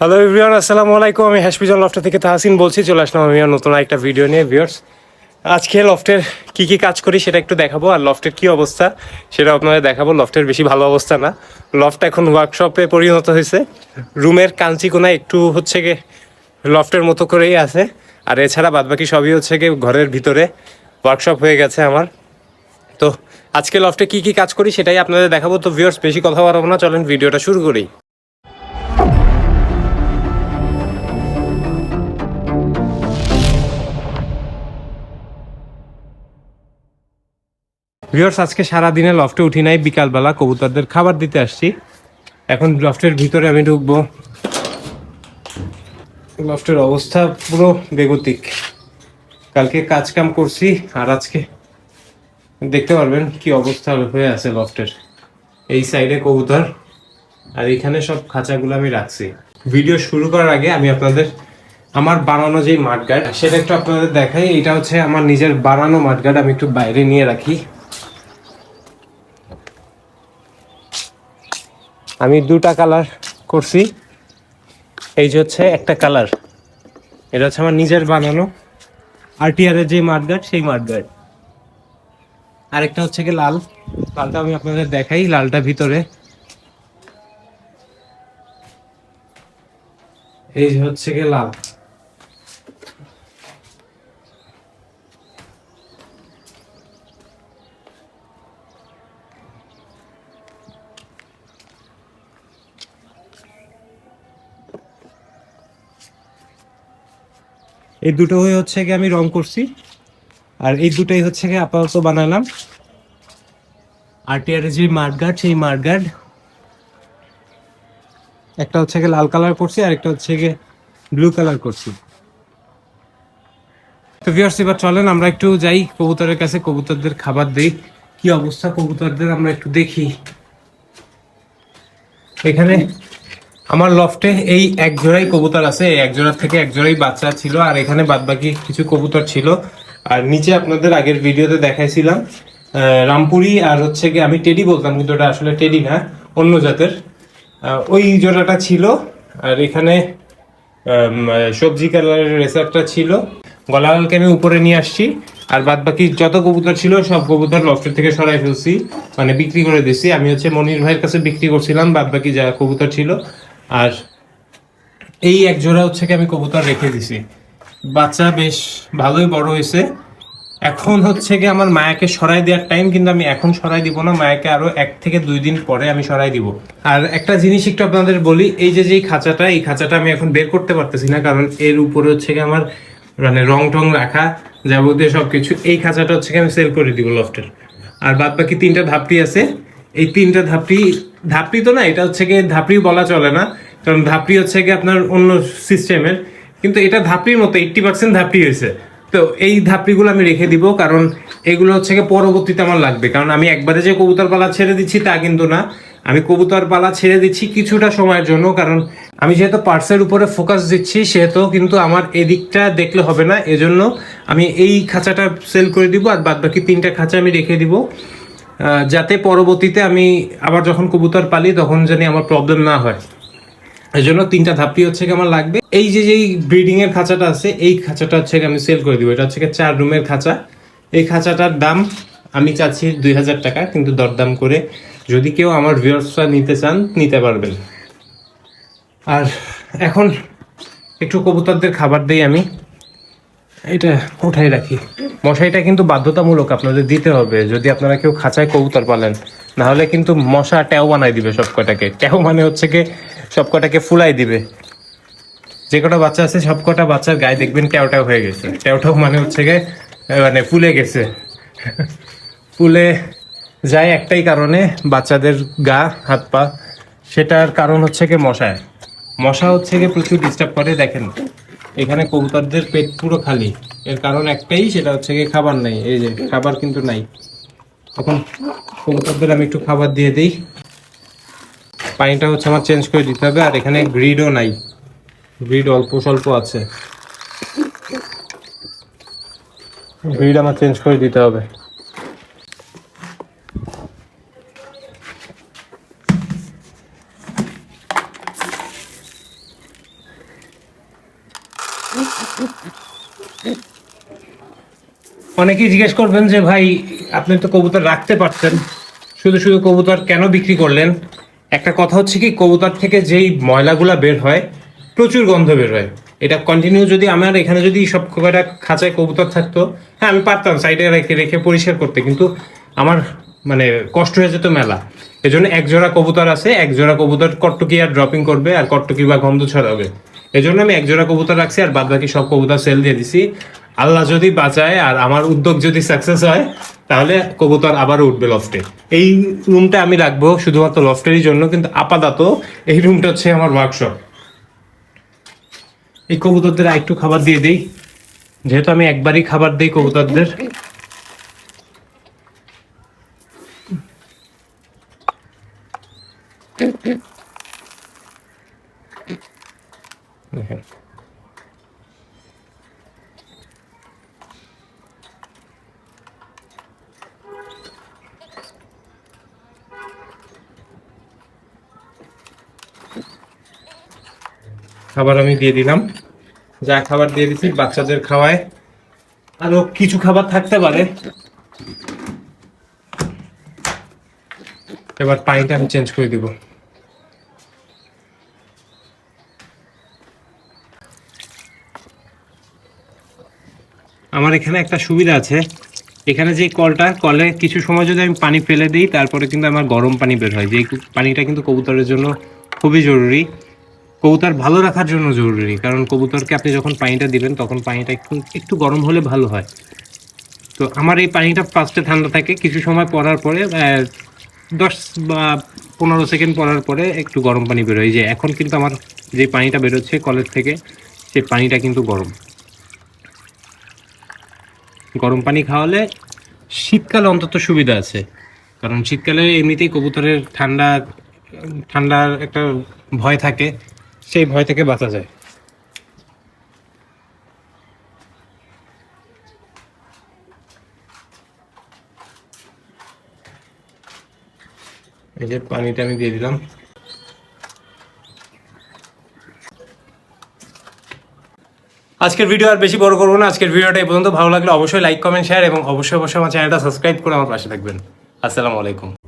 Hello everyone আসসালামু আলাইকুম আমি হ্যাশপিজন লফটা থেকে তাহসিন বলছি। চলে আসলাম আমি নতুন একটা ভিডিও নিয়ে ভিউয়ার্স আজকে লফটের কি কি কাজ করি সেটা একটু দেখাবো। আর লফটের কি অবস্থা সেটা আপনাদের দেখাবো। লফটের বেশি ভালো অবস্থা না। লফট এখন ওয়ার্কশপে পরিণত হয়েছে। রুমের কাঞ্চি কোনায় একটু হচ্ছে গিয়ে লফটের মতো করেই আছে। আর এছাড়া বাদবাকি সবই হচ্ছে গিয়ে ঘরের ভিতরে ওয়ার্কশপ হয়ে গেছে আমার। তো আজকে লফটে কি কি কাজ করি সেটাই আপনাদের দেখাবো। তো ভিউয়ার্স বেশি কথা বাড়াবো না। চলেন ভিডিওটা শুরু করি। ভিউয়ার্স আজকে সারা দিনে লফটে উঠি নাই, বিকালবেলা কবুতরদের খাবার দিতে আসছি। এখন লফটের ভিতরে আমি ঢুকবো। লফটের অবস্থা পুরো বেগতিক। কালকে কাজ কাম করছি, আর আজকে দেখতে পারবেন কি অবস্থা হয়ে আছে লফটের এই সাইডে কবুতর, আর এখানে সব খাঁচাগুলো আমি রাখছি। ভিডিও শুরু করার আগে আমি আপনাদের আমার বানানো যে মাঠগার্ড, সেটা একটু আপনাদের দেখাই। এটা হচ্ছে আমার নিজের বানানো মাঠগার্ড, আমি একটু বাইরে নিয়ে রাখি। আমি দুটা কালার করছি। এই যে হচ্ছে একটা কালার এটা হচ্ছে আমার নিজের বানানো। আরটিআরের যে মাঠগার্ড সেই মাঠগার্ড আরেকটা হচ্ছে কি লাল। লালটা আমি আপনাদের দেখাই, লালটা ভিতরে। এই হচ্ছে কি লাল। এই দুটো হয়ে হচ্ছে কি আমি রং করছি। আর এই দুটোই হচ্ছে কি আপাতত বানালাম। আর আরটিআর যে মার্টগার্ড সেই মার্টগার্ড একটা হচ্ছে কি লাল কালার করছি, আর একটা হচ্ছে কি ব্লু কালার করছি। তো ভিউয়ার্স এবার চলেন, আমরা একটু যাই কবুতরের কাছে, কবুতরদের খাবার দেই। কি অবস্থা কবুতরদের, আমরা একটু দেখি। এখানে আমার লফটে এই এক জোড়াই কবুতর আছে, এই এক জোড়া থেকে এক জোড়াই বাচ্চা ছিল, আর এখানে বাদবাকি কিছু কবুতর ছিল। আর নিচে আপনাদের আগের ভিডিওতে দেখাইছিলাম রামপুরি আর হচ্ছে কি আমি টেডি বলতাম, কিন্তু ওটা আসলে টেডি না, অন্য জাতের। ওই জোড়াটা ছিল, আর এখানে সবজি কালারের রেসারটা ছিল। গলালকে আমি উপরে নিয়ে আসছি, আর বাদ বাকি যত কবুতর ছিল, সব কবুতর লফটের থেকে সরাই ফেলছি মানে বিক্রি করে দিছি। আমি হচ্ছে মনির ভাইয়ের কাছে বিক্রি করছিলাম বাদ বাকি যা কবুতর ছিল। আর এই এক জোড়া হচ্ছে কি আমি কবুতর রেখে দিছি। বাচ্চা বেশ ভালোই বড় হয়েছে। এখন হচ্ছে কি আমার মায়াকে সরাই দেওয়ার টাইম কিন্তু আমি এখন সরাই দিব না, মায়াকে আরও এক থেকে দুই দিন পরে আমি সরাই দিব। আর একটা জিনিস একটু আপনাদের বলি, এই যে যেই খাঁচাটা, এই খাঁচাটা আমি এখন বের করতে পারতেছি না, কারণ এর উপরে হচ্ছে কি আমার মানে রং টং রাখা যাবতীয় সবকিছু, এই খাঁচাটা হচ্ছে কি আমি সেল করে দিব লফটের আর বাদ বাকি তিনটা ধাপটি আছে। এই তিনটা ধাপটি ধাপটি তো না, এটা হচ্ছে গিয়ে ধাপড়ি বলা চলে না, কারণ ধাপড়ি হচ্ছে গিয়ে আপনার অন্য সিস্টেমের। কিন্তু এটা ধাপড়ির মতো এইট্টি পার্সেন্ট ধাপড়ি হয়েছে। তো এই ধাপড়িগুলো আমি রেখে দিব, কারণ এগুলো হচ্ছে গিয়ে পরবর্তীতে আমার লাগবে। কারণ আমি একবারে যে কবুতর পালা ছেড়ে দিচ্ছি তা কিন্তু না। আমি কবুতর পালা ছেড়ে দিচ্ছি কিছুটা সময়ের জন্য, কারণ আমি যেহেতু পার্সের উপরে ফোকাস দিচ্ছি, সেহেতু কিন্তু আমার এদিকটা দেখলে হবে না। এজন্য আমি এই খাঁচাটা সেল করে দিব, আর বাদ বাকি তিনটা খাঁচা আমি রেখে দিব। যাতে পরবর্তীতে আমি আবার যখন কবুতর পালি, তখন জানি আমার প্রবলেম না হয়। এই জন্য তিনটা ধাপটি হচ্ছে কি আমার লাগবে। এই যে যেই ব্রিডিং এর খাঁচাটা আছে, এই খাঁচাটা হচ্ছে আমি সেল করে দিব। এটা হচ্ছে চার রুমের খাঁচা। এই খাঁচাটার দাম আমি চাচ্ছি দুই হাজার টাকা, কিন্তু দরদাম করে যদি কেউ আমার ভিউয়ার্সরা নিতে চান, নিতে পারবেন। আর এখন একটু কবুতরদের খাবার দিই আমি। এটা উঠাই রাখি। মশাইটা কিন্তু বাধ্যতামূলক আপনাদের দিতে হবে। যদি আপনারা কেউ খাঁচায় কবুতর পালেন না হলে কিন্তু মশা ট্যাও বানাই দিবে সব কটাকে ট্যাও মানে হচ্ছে কি সব কটাকে ফুলাই দিবে। যে কটা বাচ্চা আছে সব কটা বাচ্চার গায়ে দেখবেন ট্যাও ট্যাও হয়ে গেছে। ট্যাও ট্যাও মানে হচ্ছে গিয়ে মানে ফুলে গেছে। ফুলে যায় একটাই কারণে, বাচ্চাদের গা, হাত পা। সেটার কারণ হচ্ছে কি মশায় মশা হচ্ছে গিয়ে প্রচুর ডিস্টার্ব করে, দেখেন। এখানে কবুতরদের পেট পুরো খালি। এর কারণ একটাই, সেটা হচ্ছে গিয়ে খাবার নাই। এই যে, খাবার কিন্তু নাই। এখন কবুতরদের আমি একটু খাবার দিয়ে দিই। পানিটা হচ্ছে আমার চেঞ্জ করে দিতে হবে, আর এখানে গ্রিডও নাই। গ্রিড অল্প স্বল্প আছে। গ্রিড আমার চেঞ্জ করে দিতে হবে। অনেকেই জিজ্ঞেস করবেন যে, ভাই, আপনি তো কবুতর রাখতে পারতেন। শুধু শুধু কবুতর কেন বিক্রি করলেন? একটা কথা হচ্ছে কি, কবুতর থেকে যেই ময়লাগুলা বের হয়, প্রচুর গন্ধ বের হয়। এটা কন্টিনিউ যদি আমার এখানে যদি সব কয়টা খাঁচায় কবুতর থাকতো হ্যাঁ আমি পারতাম সাইডে রেখে রেখে পরিষ্কার করতে। কিন্তু আমার মানে কষ্ট হয়ে যেত মেলা। এজন্য এক জোড়া কবুতর আছে এক জোড়া কবুতর কট্টকি আর ড্রপিং করবে আর কট্টকি বা গন্ধ ছড়াবে। এজন্য আমি এক জোড়া কবুতর রাখছি আর বাদ বাকি সব কবুতর সেল দিয়ে দিছি। আল্লাহ যদি বাঁচায় আর আমার উদ্যোগ যদি সাকসেস হয়, তাহলে কবুতর আবার উঠবে লফটে এই রুমটা আমি রাখব শুধুমাত্র লফটেরই জন্য, কিন্তু আপাতত এই রুমটা হচ্ছে আমার ওয়ার্কশপ এই কবুতরদের একটু খাবার দিয়ে দিই। যেহেতু আমি একবারই খাবার দিই কবুতরদের। দেখেন। খাবার আমি দিয়ে দিলাম। যা খাবার দিয়ে দিচ্ছি বাচ্চাদের খাওয়ায়। আরও কিছু খাবার থাকতে পারে। এবার পানিটা আমি চেঞ্জ করে দিব। আমার এখানে একটা সুবিধা আছে। এখানে যে কলটা, কলে কিছু সময় যদি আমি পানি ফেলে দিই, তারপরে কিন্তু আমার গরম পানি বের হয়। যে পানিটা কিন্তু কবুতরের জন্য খুবই জরুরি। কবুতর ভালো রাখার জন্য জরুরি কারণ কবুতরকে আপনি যখন পানিটা দিবেন, তখন পানিটা একটু একটু গরম হলে ভালো হয়। তো আমার এই পানিটা ফার্স্টে ঠান্ডা থাকে, কিছু সময় পরার পরে দশ বা পনেরো সেকেন্ড পরার পরে একটু গরম পানি বেরোয় যে এখন কিন্তু আমার যে পানিটা বেরোচ্ছে কলের থেকে সেই পানিটা কিন্তু গরম। গরম পানি খাওয়ালে শীতকালে অন্তত সুবিধা আছে, কারণ শীতকালে এমনিতেই কবুতরের ঠান্ডা ঠান্ডার একটা ভয় থাকে। সেই ভয় থেকে বাঁচা যায়। এই যে পানিটা আমি দিয়ে দিলাম। আজকের ভিডিও আর বেশি বড় করব না। আজকের ভিডিওটা এই পর্যন্ত। ভালো লাগলে অবশ্যই লাইক কমেন্ট শেয়ার এবং অবশ্যই অবশ্যই আমার চ্যানেলটা সাবস্ক্রাইব করে আমার পাশে থাকবেন। আসসালামু আলাইকুম।